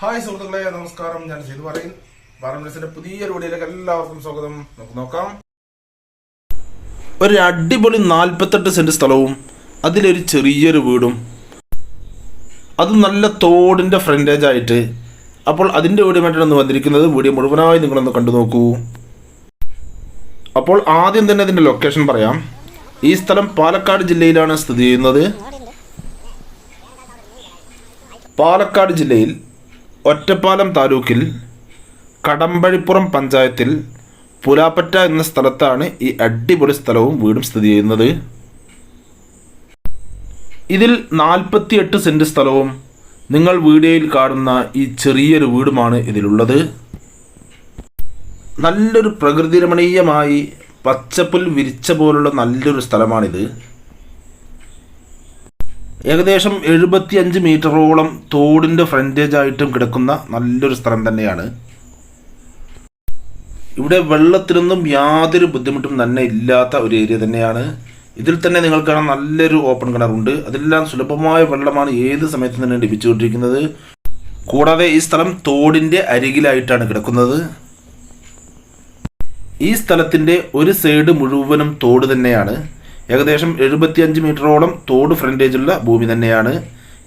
Hi സുഹൃത്തുക്കളെ നമസ്കാരം. ഞാൻ ചെയ്തു പറയും. പാരമ്പര്യത്തിന്റെ പുതിയ വീഡിയോയിലേക്ക് എല്ലാവർക്കും സ്വാഗതം. നമുക്ക് നോക്കാം. ഒരു അടിപൊളി നാൽപ്പത്തെട്ട് സെന്റ് സ്ഥലവും അതിലൊരു ചെറിയൊരു വീടും. അത് നല്ല തോടിന്റെ ഫ്രണ്ടേജ് ആയിട്ട്. അപ്പോൾ അതിന്റെ വീടുമായിട്ടാണ് വന്നിരിക്കുന്നത്. വീഡിയോ മുഴുവനായി നിങ്ങളൊന്ന് കണ്ടു നോക്കൂ. അപ്പോൾ ആദ്യം തന്നെ അതിന്റെ ലൊക്കേഷൻ പറയാം. ഈ സ്ഥലം പാലക്കാട് ജില്ലയിലാണ് സ്ഥിതി ചെയ്യുന്നത്. പാലക്കാട് ജില്ലയിൽ ഒറ്റപ്പാലം താലൂക്കിൽ കടമ്പഴിപ്പുറം പഞ്ചായത്തിൽ പുലാപ്പറ്റ എന്ന സ്ഥലത്താണ് ഈ അടിപൊളി സ്ഥലവും വീടും സ്ഥിതി ചെയ്യുന്നത്. ഇതിൽ നാൽപ്പത്തിയെട്ട് സെന്റ് സ്ഥലവും നിങ്ങൾ വീഡിയോയിൽ കാണുന്ന ഈ ചെറിയൊരു വീടുമാണ് ഇതിലുള്ളത്. നല്ലൊരു പ്രകൃതിരമണീയമായി പച്ചപ്പുൽ വിരിച്ച പോലുള്ള നല്ലൊരു സ്ഥലമാണിത്. ഏകദേശം എഴുപത്തിയഞ്ച് മീറ്ററോളം തോടിന്റെ ഫ്രണ്ടേജ് ആയിട്ടും കിടക്കുന്ന നല്ലൊരു സ്ഥലം തന്നെയാണ്. ഇവിടെ വെള്ളത്തിനൊന്നും യാതൊരു ബുദ്ധിമുട്ടും തന്നെ ഇല്ലാത്ത ഒരു ഏരിയ തന്നെയാണ്. ഇതിൽ തന്നെ നിങ്ങൾക്ക് കാണാൻ നല്ലൊരു ഓപ്പൺ കിണറുണ്ട് അതെല്ലാം സുലഭമായ വെള്ളമാണ് ഏത് സമയത്തും തന്നെ ലഭിച്ചുകൊണ്ടിരിക്കുന്നത്. കൂടാതെ ഈ സ്ഥലം തോടിന്റെ അരികിലായിട്ടാണ് കിടക്കുന്നത്. ഈ സ്ഥലത്തിന്റെ ഒരു സൈഡ് മുഴുവനും തോട് തന്നെയാണ്. ഏകദേശം എഴുപത്തിയഞ്ച് മീറ്ററോളം തോട് ഫ്രണ്ടേജുള്ള ഭൂമി തന്നെയാണ്.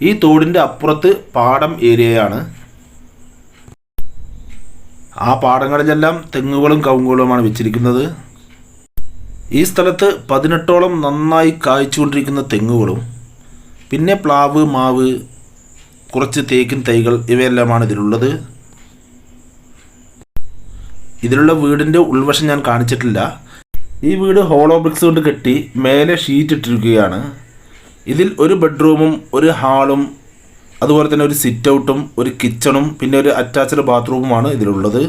ഈ തോടിന്റെ അപ്പുറത്ത് പാടം ഏരിയയാണ്. ആ പാടങ്ങളിലെല്ലാം തെങ്ങുകളും കവുങ്ങുകളുമാണ് വെച്ചിരിക്കുന്നത്. ഈ സ്ഥലത്ത് പതിനെട്ടോളം നന്നായി കായ്ച്ചുകൊണ്ടിരിക്കുന്ന തെങ്ങുകളും പിന്നെ പ്ലാവ് മാവ് കുറച്ച് തേക്കിൻ തൈകൾ ഇവയെല്ലാമാണ് ഇതിലുള്ളത്. ഇതിലുള്ള വീടിന്റെ ഉൾവശം ഞാൻ കാണിച്ചിട്ടില്ല. ഈ വീട് ഹോളോ ബ്രിക്സ് കൊണ്ട് കെട്ടി മേലെ ഷീറ്റ് ഇട്ടിരിക്കുകയാണ്. ഇതിൽ ഒരു ബെഡ്റൂമും ഒരു ഹാളും അതുപോലെ തന്നെ ഒരു സിറ്റ് ഔട്ടും ഒരു കിച്ചണും പിന്നെ ഒരു അറ്റാച്ച്ഡ് ബാത്റൂമുമാണ് ഇതിലുള്ളത്.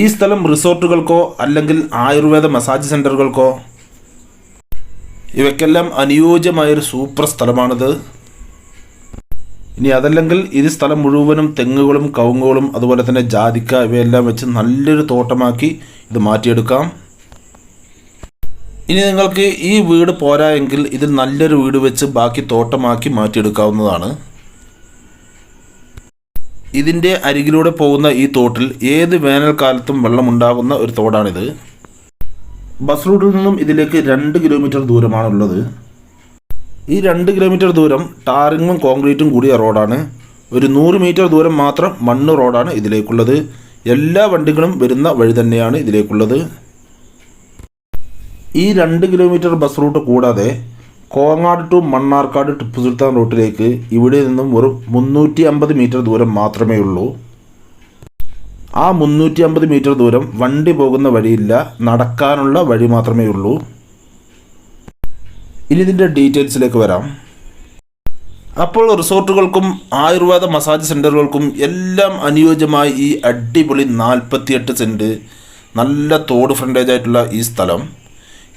ഈ സ്ഥലം റിസോർട്ടുകൾക്കോ അല്ലെങ്കിൽ ആയുർവേദ മസാജ് സെന്ററുകൾക്കോ ഇവയ്ക്കെല്ലാം അനുയോജ്യമായൊരു സൂപ്പർ സ്ഥലമാണിത്. ഇനി അതല്ലെങ്കിൽ ഇത് സ്ഥലം മുഴുവനും തെങ്ങുകളും കവുങ്ങുകളും അതുപോലെ തന്നെ ജാതിക്ക ഇവയെല്ലാം വെച്ച് നല്ലൊരു തോട്ടമാക്കി ഇത് മാറ്റിയെടുക്കാം. ഇനി നിങ്ങൾക്ക് ഈ വീട് പോരാ എങ്കിൽ ഇതിൽ നല്ലൊരു വീട് വെച്ച് ബാക്കി തോട്ടമാക്കി മാറ്റിയെടുക്കാവുന്നതാണ്. ഇതിന്റെ അരികിലൂടെ പോകുന്ന ഈ തോട്ടിൽ ഏത് വേനൽക്കാലത്തും വെള്ളമുണ്ടാകുന്ന ഒരു തോടാണിത്. ബസ് റൂട്ടിൽ നിന്നും ഇതിലേക്ക് രണ്ട് കിലോമീറ്റർ ദൂരമാണുള്ളത്. ഈ രണ്ട് കിലോമീറ്റർ ദൂരം ടാറിങ്ങും കോൺക്രീറ്റും കൂടിയ റോഡാണ്. ഒരു നൂറ് മീറ്റർ ദൂരം മാത്രം മണ്ണ് റോഡാണ് ഇതിലേക്കുള്ളത്. എല്ലാ വണ്ടികളും വരുന്ന വഴി തന്നെയാണ് ഇതിലേക്കുള്ളത്. ഈ രണ്ട് കിലോമീറ്റർ ബസ് റൂട്ട് കൂടാതെ കോങ്ങാട് ടു മണ്ണാർക്കാട് ടിപ്പു സുൽത്താൻ റൂട്ടിലേക്ക് ഇവിടെ നിന്നും വെറും മുന്നൂറ്റി അമ്പത് മീറ്റർ ദൂരം മാത്രമേ ഉള്ളൂ. ആ മുന്നൂറ്റി അമ്പത് മീറ്റർ ദൂരം വണ്ടി പോകുന്ന വഴിയില്ല നടക്കാനുള്ള വഴി മാത്രമേ ഉള്ളൂ. ഇനി ഇതിന്റെ ഡീറ്റെയിൽസിലേക്ക് വരാം. അപ്പോൾ റിസോർട്ടുകൾക്കും ആയുർവേദ മസാജ് സെന്ററുകൾക്കും എല്ലാം അനുയോജ്യമായ ഈ അടിപൊളി നാൽപ്പത്തിയെട്ട് സെന്റ് നല്ല തോട് ഫ്രണ്ടേജ് ആയിട്ടുള്ള ഈ സ്ഥലം.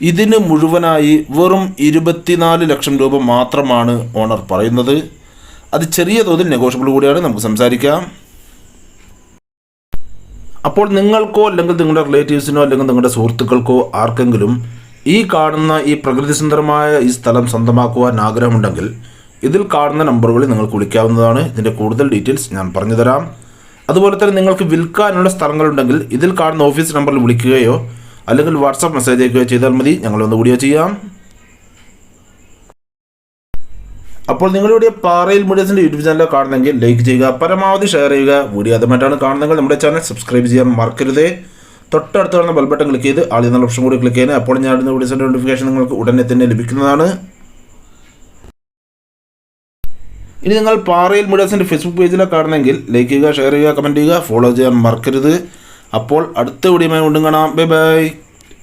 ഇതിന് മുഴുവനായി വെറും ഇരുപത്തിനാല് ലക്ഷം രൂപ മാത്രമാണ് ഓണർ പറയുന്നത്. അത് ചെറിയ തോതിൽ നെഗോഷ്യബിൾ കൂടിയാണ് നമുക്ക് സംസാരിക്കാം. അപ്പോൾ നിങ്ങൾക്കോ അല്ലെങ്കിൽ നിങ്ങളുടെ റിലേറ്റീവ്സിനോ അല്ലെങ്കിൽ നിങ്ങളുടെ സുഹൃത്തുക്കൾക്കോ ആർക്കെങ്കിലും ഈ കാണുന്ന ഈ പ്രകൃതി സുന്ദരമായ ഈ സ്ഥലം സ്വന്തമാക്കുവാൻ ആഗ്രഹമുണ്ടെങ്കിൽ ഇതിൽ കാണുന്ന നമ്പറുകളിൽ നിങ്ങൾക്ക് വിളിക്കാവുന്നതാണ്. ഇതിന്റെ കൂടുതൽ ഡീറ്റെയിൽസ് ഞാൻ പറഞ്ഞു തരാം അതുപോലെ തന്നെ നിങ്ങൾക്ക് വിൽക്കാനുള്ള സ്ഥലങ്ങളുണ്ടെങ്കിൽ ഇതിൽ കാണുന്ന ഓഫീസ് നമ്പറിൽ വിളിക്കുകയോ അല്ലെങ്കിൽ വാട്സാപ്പ് മെസ്സേജ് അയക്കുകയോ ചെയ്താൽ മതി. ഞങ്ങളൊന്ന് കൂടിയോ ചെയ്യാം. അപ്പോൾ നിങ്ങളുടെ പാറയിൽ മീഡിയസിന്റെ യൂട്യൂബ് ചാനൽ കാണുന്നെങ്കിൽ ലൈക്ക് ചെയ്യുക പരമാവധി ഷെയർ ചെയ്യുക. വീഡിയോ അതുമായിട്ടാണ് കാണുന്നെങ്കിൽ നമ്മുടെ ചാനൽ സബ്സ്ക്രൈബ് ചെയ്യാൻ മറക്കരുത്. തൊട്ടടുത്ത് കാണുന്ന ബൽബട്ടൺ ക്ലിക്ക് ചെയ്ത് ആദ്യം എന്നുള്ള ഓപ്ഷൻ കൂടി ക്ലിക്ക് ചെയ്യുന്നത് അപ്പോൾ ഞാൻ വിളിച്ച നോട്ടിഫിക്കേഷൻ നിങ്ങൾക്ക് ഉടനെ തന്നെ ലഭിക്കുന്നതാണ്. ഇനി നിങ്ങൾ പാറയിൽ മീഡിയസിന്റെ ഫേസ്ബുക്ക് പേജിലൊക്കെ കാണണമെങ്കിൽ ലൈക്ക് ചെയ്യുക ഷെയർ ചെയ്യുക കമന്റ് ചെയ്യുക ഫോളോ ചെയ്യാൻ മറക്കരുത്. അപ്പോൾ അടുത്ത വീഡിയോയുമായി കൊണ്ടും കാണാം. Bye bye